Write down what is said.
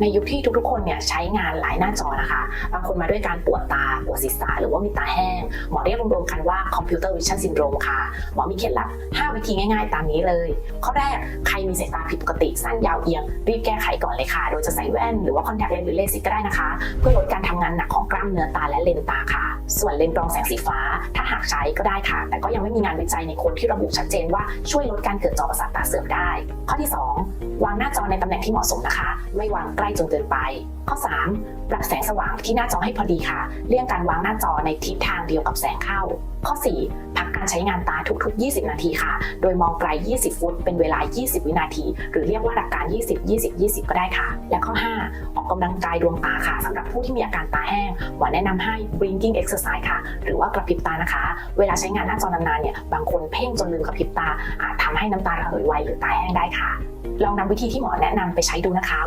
ในยุคที่ทุกๆ คนเนี่ยใช้งานหลายหน้าจอนะคะ บางคนมาด้วยการปวดตา ปวดศีรษะ หรือว่ามีตาแห้ง หมอเรียกรวมๆกันว่า Computer Vision Syndrome ค่ะ หมอมีเคล็ดลับ 5 วิธีง่ายๆ ตามนี้เลย ข้อแรก ใครมีสายตาผิดปกติ สั้นยาวเอียง รีบแก้ไขก่อนเลยค่ะ โดยจะใส่แว่นหรือว่าคอนแทคเลนส์หรือเลสิกก็ได้นะคะ เพื่อลดการทำงานหนักของกล้ามเนื้อตาและเลนตาค่ะ ส่วนเลนส์กรองแสงสีฟ้า ถ้าหากใช้ก็ได้ค่ะ แต่ก็ยังไม่มีงานวิจัยในคนที่ระบุชัดเจนว่าช่วยลดการเกิดจอประสาทตาเสื่อมได้ ข้อที่ 2 วางหน้าจอในตำแหน่งที่เหมาะสมนะคะ ไม่วางใกล้จนเกินไป ข้อ 3 ปรับแสงสว่างที่หน้าจอให้พอดีค่ะ เลี่ยงการวางหน้าจอในทิศทางเดียวกับแสงเข้า ข้อ 4 พักการใช้งานตาทุก ๆ 20 นาทีค่ะ โดยมองไกล 20 ฟุต เป็นเวลา 20 วินาที หรือเรียกว่าหลักการ 20 20 20 ก็ได้ค่ะ และข้อ 5 ออกกำลังกายดวงตาค่ะสำหรับผู้ที่มีอาการตาแห้งหมอแนะนำให้ blinking exercise ค่ะ หรือว่ากระพริบตานะคะ เวลาใช้งานหน้าจอนานๆเนี่ยบางคนเพ่งจนลืมกระพริบตาอาจทำให้น้ำตาระเหยไวหรือตาแห้งได้ค่ะ ลองนำวิธีที่หมอแนะนำไปใช้ดูนะคะ